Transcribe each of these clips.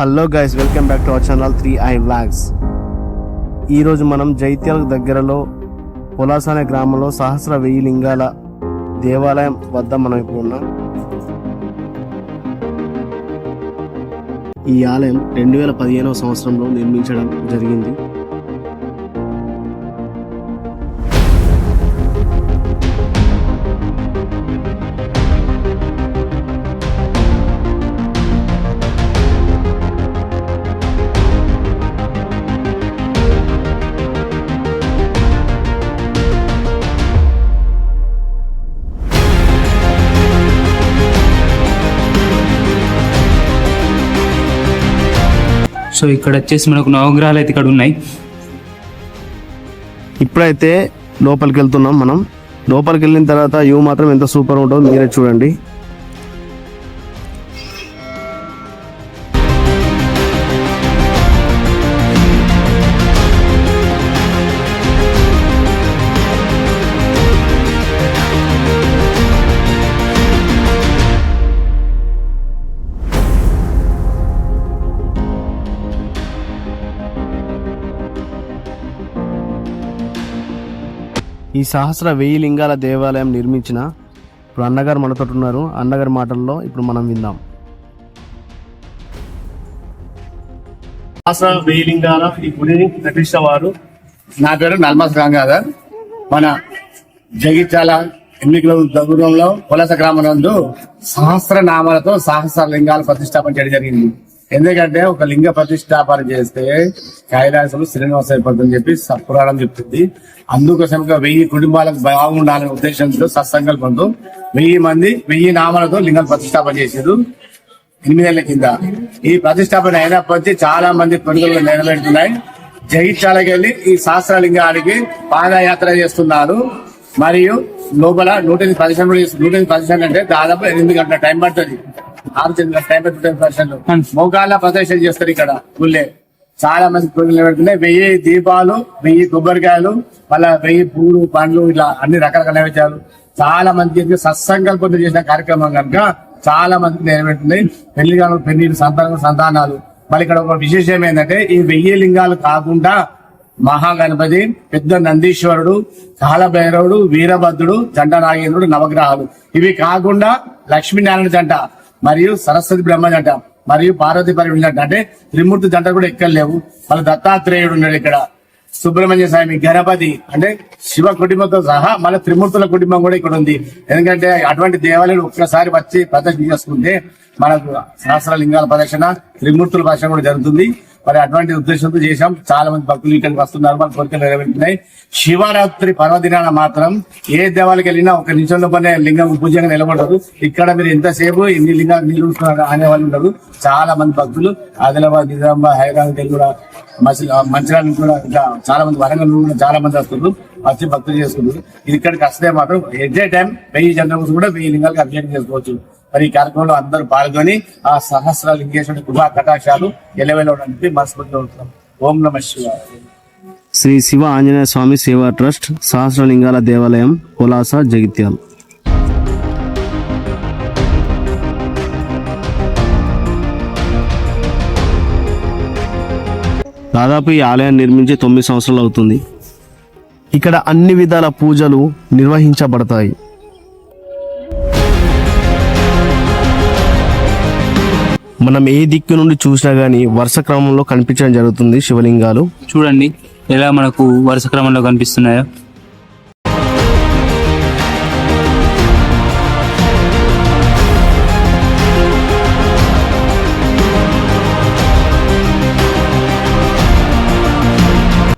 Hello guys welcome back to our channel three I vlogs ఈరోజు మనం జైత్యాల దగ్గరలో పొలాస అనే గ్రామంలో సహస్ర వెయ్యి లింగాల దేవాలయం వద్ద మనం ఇప్పుడు ఉన్నాం. ఈ ఆలయం రెండు వేల పదిహేనవ సంవత్సరంలో నిర్మించడం జరిగింది. సో ఇక్కడ వచ్చేసి మనకు నవగ్రహాలు అయితే ఇక్కడ ఉన్నాయి. ఇప్పుడైతే లోపలికి వెళ్తున్నాం మనం. లోపలికి వెళ్ళిన తర్వాత వ్యూ మాత్రం ఎంత సూపర్ ఉంటుందో మీరే చూడండి. ఈ సహస్ర వెయ్యి లింగాల దేవాలయం నిర్మించిన ఇప్పుడు అన్నగారు మనతో ఉన్నారు. అన్నగారి మాటల్లో ఇప్పుడు మనం విందాం. సహస్ర వెయ్యి లింగాల ఈ గుడిని ప్రతిష్ట వారు నా పేరు నల్మస్ గంగాధర్. మన జగిత్యాల ఎన్నికల దూరంలో పులస గ్రామం నందు సహస్ర నామాలతో సహస్ర లింగాలు ప్రతిష్టాపన చేయడం జరిగింది. ఎందుకంటే ఒక లింగ ప్రతిష్టాపన చేస్తే కైలాసం శ్రీనివాస అయిపోతుందని చెప్పి స- పురాణం చెప్తుంది. అందుకోసం వెయ్యి కుటుంబాలకు బాగుండాలనే ఉద్దేశంతో సత్సంకల్పంతో వెయ్యి మంది వెయ్యి నామాలతో లింగం ప్రతిష్టాపన చేసారు ఎనిమిదేళ్ళ కింద. ఈ ప్రతిష్టాపన అయినప్పటికీ చాలా మంది కొనుగోలు నెరవేరుతున్నాయి. జగిత్యాలకి వెళ్ళి ఈ శాస్త్రలింగానికి పాదయాత్ర చేస్తున్నారు. మరియు లోపల నూట ఎనిమిది పదిహేను నూట ఎనిమిది పదిహేను అంటే దాదాపు ఎనిమిది గంటల టైం పడుతుంది. మోకాళ్ళ ప్రదర్శన చేస్తారు ఇక్కడ ఊళ్ళే చాలా మంది కొనుగోలు నిలబెడుతున్నాయి వెయ్యి దీపాలు వెయ్యి కొబ్బరికాయలు మళ్ళా వెయ్యి పూలు పండ్లు ఇట్లా అన్ని రకరకాల నైవేద్యాలు. చాలా మంది సత్సంకల్పంతో చేసిన కార్యక్రమం కనుక చాలా మందికి నెరవేరుతున్నాయి పెళ్ళి పెళ్ళి సంతానం సంతానాలు. మళ్ళీ ఇక్కడ ఒక విశేషం ఏంటంటే ఈ వెయ్యి లింగాలు కాకుండా మహాగణపతి పెద్ద నందీశ్వరుడు కాలభైరవుడు వీరభద్రుడు జంట నాగేంద్రుడు నవగ్రహాలు. ఇవి కాకుండా లక్ష్మీనారాయణ జంట. మరియు సరస్వతి బ్రహ్మ జంట మరియు పార్వతి పరిమితి జంట అంటే. త్రిమూర్తి జంట కూడా ఎక్కడ లేవు. మళ్ళీ దత్తాత్రేయుడు ఉన్నాడు ఇక్కడ. సుబ్రహ్మణ్య స్వామి గణపతి. అంటే శివ కుటుంబంతో సహా మళ్ళీ త్రిమూర్తుల కుటుంబం కూడా ఇక్కడ ఉంది. ఎందుకంటే అటువంటి దేవాలయాలు ఒక్కసారి వచ్చి ప్రదర్శన చేసుకుంటే మనకు సహస్ర లింగాల ప్రదర్శన త్రిమూర్తుల ప్రదర్శన కూడా జరుగుతుంది. మరి అటువంటి ఉద్దేశంతో చేశాం. చాలా మంది భక్తులు ఇక్కడికి వస్తున్నారు. మన కోరికలు నెరవేరుతున్నాయి. శివరాత్రి పర్వదినాన మాత్రం ఏ దేవాలయకి వెళ్ళినా ఒక నిమిషంలో పనే లింగం పూజగా నిలబడదు ఇక్కడ మీరు ఎంతసేపు ఎన్ని లింగాలు నిలుస్తున్నారు అనే వాళ్ళు ఉండరు. చాలా మంది భక్తులు ఆదిలాబాద్ నిజామాబాద్ హైదరాబాద్ కూడా మంచిర్యాల కూడా ఇంకా చాలా మంది వరంగల్ కూడా చాలా మంది వస్తున్నారు వచ్చి భక్తులు చేసుకుంటారు. ఇది ఇక్కడికి వస్తే మాత్రం ఎట్ ఏ టైం వెయ్యి జనరల్స్ కూడా వెయ్యి లింగాలకు అభిషేకం చేసుకోవచ్చు. మరి ఈ కార్యక్రమంలో అందరూ పాల్గొని ఆ సహస్ర లింగేశ్వరుడి కృపా కటాక్షాలు ఎలవెలవడానికి మనస్ఫూర్తిగా ఓం నమ శివ శ్రీ శివ ఆంజనేయ స్వామి సేవా ట్రస్ట్ సహస్రలింగాల దేవాలయం కులాస జగిత్యాల్. దాదాపు ఈ ఆలయాన్ని నిర్మించి తొమ్మిది సంవత్సరాలు అవుతుంది. ఇక్కడ అన్ని విధాల పూజలు నిర్వహించబడతాయి. మనం ఏ దిక్కు నుండి చూసినా గానీ వరుస క్రమంలో కనిపించడం జరుగుతుంది శివలింగాలు. చూడండి ఎలా మనకు వరుస క్రమంలో కనిపిస్తున్నాయో.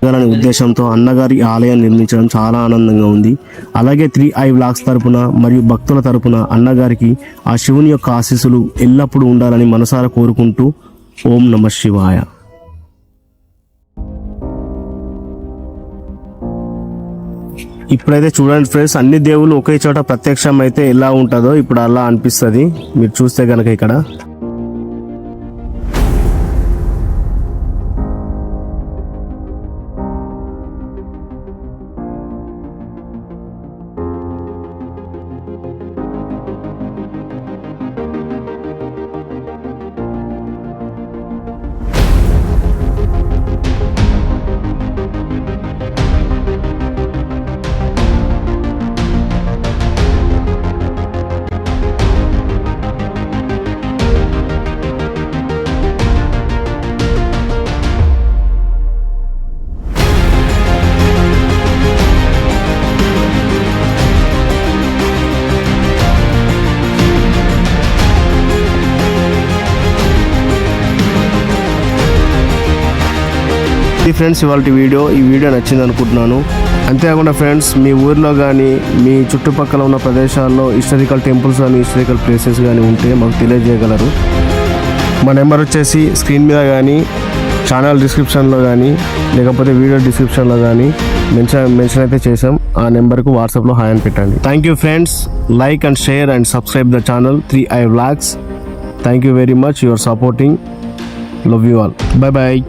జరగాలనే ఉద్దేశంతో అన్నగారి ఆలయం నిర్మించడం చాలా ఆనందంగా ఉంది. అలాగే త్రీ ఐ వ్లాగ్స్ తరపున మరియు భక్తుల తరపున అన్నగారికి ఆ శివుని యొక్క ఆశీస్సులు ఎల్లప్పుడూ ఉండాలని మనసారా కోరుకుంటూ ఓం నమ శివాయ. ఇప్పుడైతే చూడండి ఫ్రెండ్స్ అన్ని దేవుళ్ళు ఒకే చోట ప్రత్యక్షం అయితే ఎలా ఉంటుందో ఇప్పుడు అలా అనిపిస్తుంది. మీరు చూస్తే కనుక ఇక్కడ. ఫ్రెండ్స్ ఇవాళ వీడియో ఈ వీడియో నచ్చింది అనుకుంటున్నాను. అంతేకాకుండా ఫ్రెండ్స్ మీ ఊర్లో కానీ మీ చుట్టుపక్కల ఉన్న ప్రదేశాల్లో హిస్టారికల్ టెంపుల్స్ కానీ హిస్టారికల్ ప్లేసెస్ కానీ ఉంటే మాకు తెలియజేయగలరు. మా నెంబర్ వచ్చేసి స్క్రీన్ మీద కానీ ఛానల్ డిస్క్రిప్షన్లో కానీ లేకపోతే వీడియో డిస్క్రిప్షన్లో కానీ మెన్షన్ మెన్షన్ అయితే చేసాం ఆ నెంబర్కు వాట్సాప్లో హాయ్ అని పెట్టండి. Thank you friends like and share and subscribe the channel three I vlogs thank you very much your supporting love you all bye bye